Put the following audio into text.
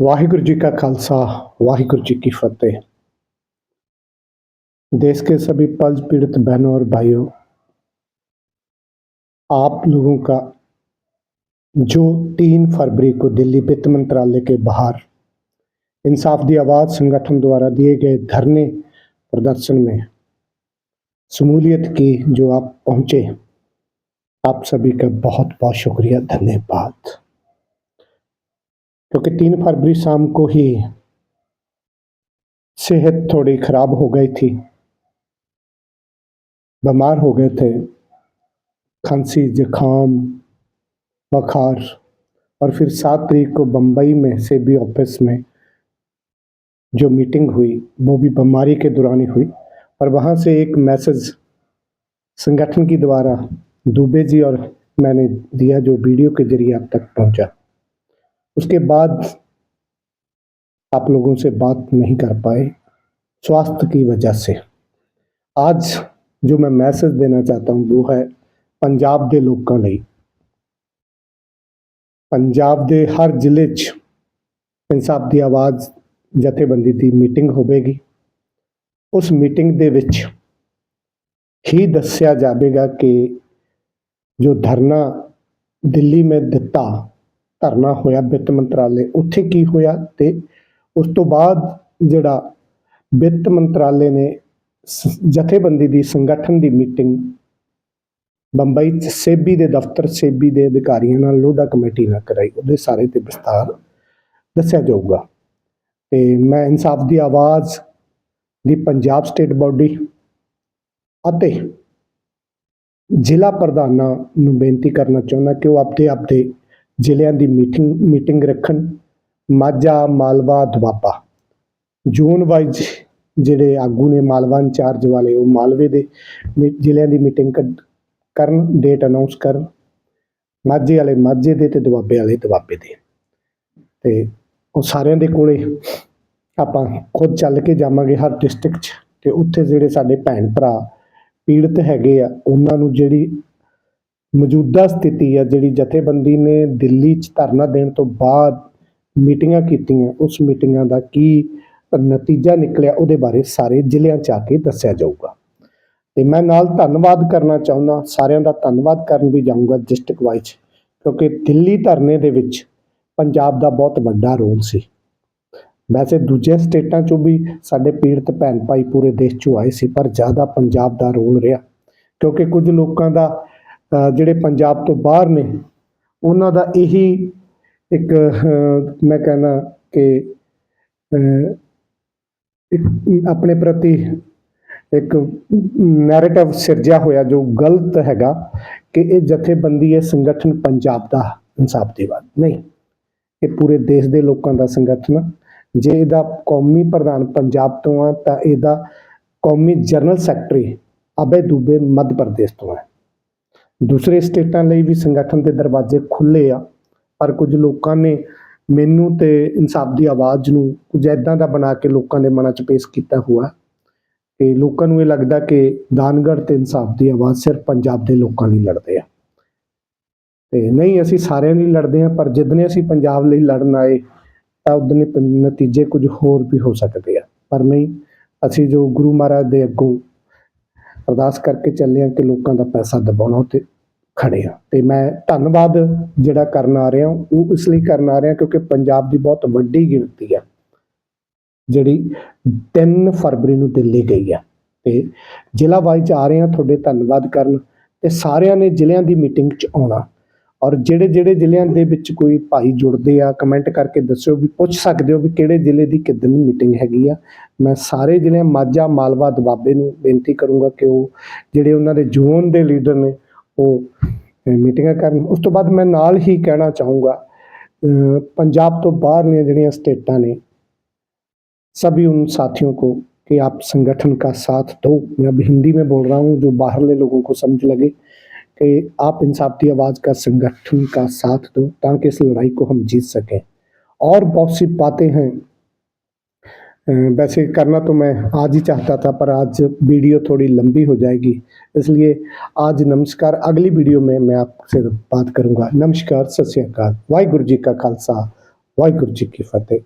वाहिगुरु जी का खालसा, वाहिगुरु जी की फतेह। देश के सभी पल्स पीड़ित बहनों और भाइयों, आप लोगों का जो तीन फरवरी को दिल्ली वित्त मंत्रालय के बाहर इंसाफ दी आवाज़ संगठन द्वारा दिए गए धरने प्रदर्शन में शमूलियत की जो आप पहुँचे, आप सभी का बहुत बहुत शुक्रिया, धन्यवाद। क्योंकि तीन फरवरी शाम को ही सेहत थोड़ी खराब हो गई थी। बीमार हो गए थे। खांसी, जुकाम, बुखार और फिर सात तारीख को बम्बई में से भी ऑफ़िस में जो मीटिंग हुई, वो भी बीमारी के दौरान ही हुई और वहाँ से एक मैसेज संगठन की द्वारा दुबे जी और मैंने दिया जो वीडियो के ज़रिए आप तक पहुँचा। उसके बाद आप लोगों से बात नहीं कर पाए स्वास्थ्य की वजह से आज ਜੋ ਮੈਂ ਮੈਸੇਜ ਦੇਣਾ ਚਾਹਤਾ ਹੂੰ ਉਹ ਹੈ ਪੰਜਾਬ ਦੇ ਲੋਕਾਂ ਲਈ ਪੰਜਾਬ ਦੇ ਹਰ ਜ਼ਿਲ੍ਹੇ 'ਚ ਇਨਸਾਫ ਦੀ ਆਵਾਜ਼ ਜਥੇਬੰਦੀ ਦੀ ਮੀਟਿੰਗ ਹੋਵੇਗੀ ਉਸ ਮੀਟਿੰਗ ਦੇ ਵਿੱਚ ਹੀ ਦੱਸਿਆ ਜਾਵੇਗਾ ਕਿ ਜੋ ਧਰਨਾ ਦਿੱਲੀ ਮੈਂ ਦਿੱਤਾ ਧਰਨਾ ਹੋਇਆ ਵਿੱਤ ਮੰਤਰਾਲੇ, ਉੱਥੇ ਕੀ ਹੋਇਆ ਤੇ ਉਸ ਤੋਂ ਬਾਅਦ ਜਿਹੜਾ ਵਿੱਤ ਮੰਤਰਾਲੇ ਨੇ ਜਥੇਬੰਦੀ ਦੀ ਸੰਗਠਨ ਦੀ ਮੀਟਿੰਗ ਬੰਬਈ ਚ ਸੇਬੀ ਦੇ ਦਫ਼ਤਰ, ਸੇਬੀ ਦੇ ਅਧਿਕਾਰੀਆਂ ਨਾਲ ਲੋਡਾ ਕਮੇਟੀ ਨਾਲ ਕਰਾਈ, ਉਹਦੇ ਸਾਰੇ ਤੇ ਵਿਸਤਾਰ ਦੱਸਿਆ ਜਾਊਗਾ। ਤੇ ਮੈਂ ਇਨਸਾਫ ਦੀ ਆਵਾਜ਼ ਦੀ ਪੰਜਾਬ ਸਟੇਟ ਬਾਡੀ ਅਤੇ ਜ਼ਿਲ੍ਹਾ ਪ੍ਰਧਾਨਾਂ ਨੂੰ ਬੇਨਤੀ ਕਰਨਾ ਚਾਹੁੰਦਾ ਕਿ ਉਹ ਆਪਦੇ ਆਪਦੇ ਜ਼ਿਲ੍ਹਿਆਂ ਦੀ ਮੀਟਿੰਗ ਮੀਟਿੰਗ ਰੱਖਣ। ਮਾਝਾ, ਮਾਲਵਾ, ਦੁਆਬਾ। ਜ਼ੋਨ ਵਾਈਜ਼ ਜਿਹੜੇ ਆਗੂ ਨੇ ਮਾਲਵਾ ਇੰਚਾਰਜ ਵਾਲੇ, ਉਹ ਮਾਲਵੇ ਦੇ ਜ਼ਿਲ੍ਹਿਆਂ ਦੀ ਮੀਟਿੰਗ ਕਰਨ, ਡੇਟ ਅਨਾਉਂਸ ਕਰਨ। ਮਾਝੇ ਵਾਲੇ ਮਾਝੇ ਦੇ ਤੇ ਦੁਆਬੇ ਵਾਲੇ ਦੁਆਬੇ ਦੇ। ਤੇ ਉਹ ਸਾਰਿਆਂ ਦੇ ਕੋਲੇ ਆਪਾਂ ਖੁਦ ਚੱਲ ਕੇ ਜਾਵਾਂਗੇ ਹਰ ਡਿਸਟ੍ਰਿਕਟ 'ਚ। ਤੇ ਉੱਥੇ ਜਿਹੜੇ ਸਾਡੇ ਭੈਣ ਭਰਾ ਪੀੜਤ ਹੈਗੇ ਆ, ਉਹਨਾਂ ਨੂੰ ਜਿਹੜੀ ਮੌਜੂਦਾ ਸਥਿਤੀ ਆ ਜਿਹੜੀ ਜਥੇਬੰਦੀ ਨੇ ਦਿੱਲੀ 'ਚ ਧਰਨਾ ਦੇਣ ਤੋਂ ਬਾਅਦ ਮੀਟਿੰਗਾਂ ਕੀਤੀਆਂ। ਉਸ ਮੀਟਿੰਗਾਂ ਦਾ ਕੀ ਨਤੀਜਾ ਨਿਕਲਿਆ ਉਹਦੇ ਬਾਰੇ ਸਾਰੇ ਜ਼ਿਲ੍ਹਿਆਂ 'ਚ ਆ ਕੇ ਦੱਸਿਆ ਜਾਊਗਾ। ਤੇ ਮੈਂ ਨਾਲ ਧੰਨਵਾਦ ਕਰਨਾ ਚਾਹੁੰਦਾ, ਸਾਰਿਆਂ ਦਾ ਧੰਨਵਾਦ ਕਰਨ ਵੀ ਜਾਊਂਗਾ ਡਿਸਟ੍ਰਿਕਟ ਵਾਈਜ਼, ਕਿਉਂਕਿ ਦਿੱਲੀ ਧਰਨੇ ਦੇ ਵਿੱਚ ਪੰਜਾਬ ਦਾ ਬਹੁਤ ਵੱਡਾ ਰੋਲ ਸੀ। ਵੈਸੇ ਦੂਜੇ ਸਟੇਟਾਂ 'ਚੋਂ ਵੀ ਸਾਡੇ ਪੀੜਤ ਭੈਣ ਭਾਈ ਪੂਰੇ ਦੇਸ਼ 'ਚੋਂ ਆਏ ਸੀ, ਪਰ ਜ਼ਿਆਦਾ ਪੰਜਾਬ ਦਾ ਰੋਲ ਰਿਹਾ, ਕਿਉਂਕਿ ਕੁਝ ਲੋਕਾਂ ਦਾ ਜਿਹੜੇ ਪੰਜਾਬ ਤੋਂ ਬਾਹਰ ਨੇ, ਉਹਨਾਂ ਦਾ ਇਹੀ ਇੱਕ ਮੈਂ ਕਹਿੰਦਾ ਕਿ ਆਪਣੇ ਪ੍ਰਤੀ ਇੱਕ ਨੈਰੇਟਿਵ ਸਿਰਜਿਆ ਹੋਇਆ ਜੋ ਗਲਤ ਹੈਗਾ ਕਿ ਇਹ ਜਥੇਬੰਦੀ ਹੈ ਸੰਗਠਨ ਪੰਜਾਬ ਦਾ ਇਨਸਾਫ ਦੀ ਬਾਤ ਨਹੀਂ। ਇਹ ਪੂਰੇ ਦੇਸ਼ ਦੇ ਲੋਕਾਂ ਦਾ ਸੰਗਠਨ ਜੇ ਇਹਦਾ ਕੌਮੀ ਪ੍ਰਧਾਨ ਪੰਜਾਬ ਤੋਂ ਆ, ਤਾਂ ਇਹਦਾ ਕੌਮੀ ਜਨਰਲ ਸੈਕਟਰੀ ਅਬੇ ਦੂਬੇ ਮੱਧ ਪ੍ਰਦੇਸ਼ ਤੋਂ ਹੈ ਦੂਸਰੇ ਸਟੇਟਾਂ ਲਈ ਵੀ ਸੰਗਠਨ ਦੇ ਦਰਵਾਜ਼ੇ ਖੁੱਲੇ ਆ, ਪਰ ਕੁਝ ਲੋਕਾਂ ਨੇ ਮੈਨੂੰ ਤੇ ਇਨਸਾਫ ਦੀ ਆਵਾਜ਼ ਨੂੰ ਕੁਝ ਐਦਾਂ ਦਾ ਬਣਾ ਕੇ ਲੋਕਾਂ ਦੇ ਮਨਾਂ 'ਚ ਪੇਸ਼ ਕੀਤਾ ਹੋਇਆ। ਕਿ ਲੋਕਾਂ ਨੂੰ ਇਹ ਲੱਗਦਾ ਕਿ ਦਾਨਗੜ੍ਹ ਤੇ ਇਨਸਾਫ ਦੀ ਆਵਾਜ਼ ਸਿਰਫ ਪੰਜਾਬ ਦੇ ਲੋਕਾਂ ਲਈ ਲੜਦੇ ਆ। ਤੇ ਨਹੀਂ, ਅਸੀਂ ਸਾਰਿਆਂ ਲਈ ਲੜਦੇ ਆ ਪਰ ਜਿੱਦਨੇ ਅਸੀਂ ਪੰਜਾਬ ਲਈ ਲੜਨ ਆਏ, ਤਾਂ ਉਦਨੇ ਨਤੀਜੇ ਕੁਝ ਹੋਰ ਵੀ ਹੋ ਸਕਦੇ ਆ। ਪਰ ਨਹੀਂ, ਅਸੀਂ ਜੋ ਗੁਰੂ ਮਹਾਰਾਜ ਦੇ ਅੱਗੋਂ ਅਰਦਾਸ ਕਰਕੇ ਚੱਲੇ ਆ ਕਿ ਲੋਕਾਂ ਦਾ ਪੈਸਾ ਦਬਾਉਣਾ ਤੇ ਖੜੇ ਆ ਤੇ ਮੈਂ ਧੰਨਵਾਦ ਜਿਹੜਾ ਕਰਨ ਆ ਰਿਹਾ ਉਹ ਇਸ ਲਈ ਕਰਨ ਆ ਰਿਹਾ ਕਿਉਂਕਿ ਪੰਜਾਬ ਦੀ ਬਹੁਤ ਵੱਡੀ ਗਿਣਤੀ ਆ, ਜਿਹੜੀ 3 ਫਰਵਰੀ ਨੂੰ ਦਿੱਲੀ ਗਈ ਆ। ਤੇ ਜ਼ਿਲ੍ਹਾ ਵਾਈਜ਼ ਆ ਰਹੇ ਆ ਤੁਹਾਡੇ ਧੰਨਵਾਦ ਕਰਨ ਤੇ ਸਾਰਿਆਂ ਨੇ ਜ਼ਿਲ੍ਹਿਆਂ ਦੀ ਮੀਟਿੰਗ 'ਚ ਆਉਣਾ। ਔਰ ਜਿਹੜੇ ਜਿਹੜੇ ਜ਼ਿਲ੍ਹਿਆਂ ਦੇ ਵਿੱਚ ਕੋਈ ਭਾਈ ਜੁੜਦੇ ਆ ਕਮੈਂਟ ਕਰਕੇ ਦੱਸਿਓ ਵੀ ਪੁੱਛ ਸਕਦੇ ਹੋ ਵੀ ਕਿਹੜੇ ਜ਼ਿਲ੍ਹੇ ਦੀ ਕਿੱਦਣ ਮੀਟਿੰਗ ਹੈਗੀ ਆ ਮੈਂ ਸਾਰੇ ਜ਼ਿਲ੍ਹਿਆਂ ਮਾਝਾ ਮਾਲਵਾ ਦੁਆਬੇ ਨੂੰ ਬੇਨਤੀ ਕਰੂੰਗਾ ਕਿ ਉਹ ਜਿਹੜੇ ਉਹਨਾਂ ਦੇ ਜ਼ੋਨ ਦੇ ਲੀਡਰ ਨੇ ਉਹ ਅਹ, ਮੀਟਿੰਗਾਂ ਕਰਨ ਉਸ ਤੋਂ ਬਾਅਦ ਮੈਂ ਨਾਲ ਹੀ ਕਹਿਣਾ ਚਾਹੂੰਗਾ ਅਹ, ਪੰਜਾਬ ਤੋਂ ਬਾਹਰ ਦੀਆਂ ਜਿਹੜੀਆਂ ਸਟੇਟਾਂ ਨੇ सभी उन साथियों को कि आप संगठन का साथ दो मैं अब हिंदी में बोल रहा हूँ जो बाहरले लोगों को समझ लगे कि आप इंसाफी आवाज़ का संगठन का साथ दो ताकि इस लड़ाई को हम जीत सकें। और बहुत सी बातें हैं। वैसे करना तो मैं आज ही चाहता था, पर आज वीडियो थोड़ी लंबी हो जाएगी, इसलिए आज नमस्कार। अगली वीडियो में मैं आपसे बात करूँगा। नमस्कार, सत श्रीकाल वाहगुरु जी का खालसा। वाहगुरु जी की फतेह।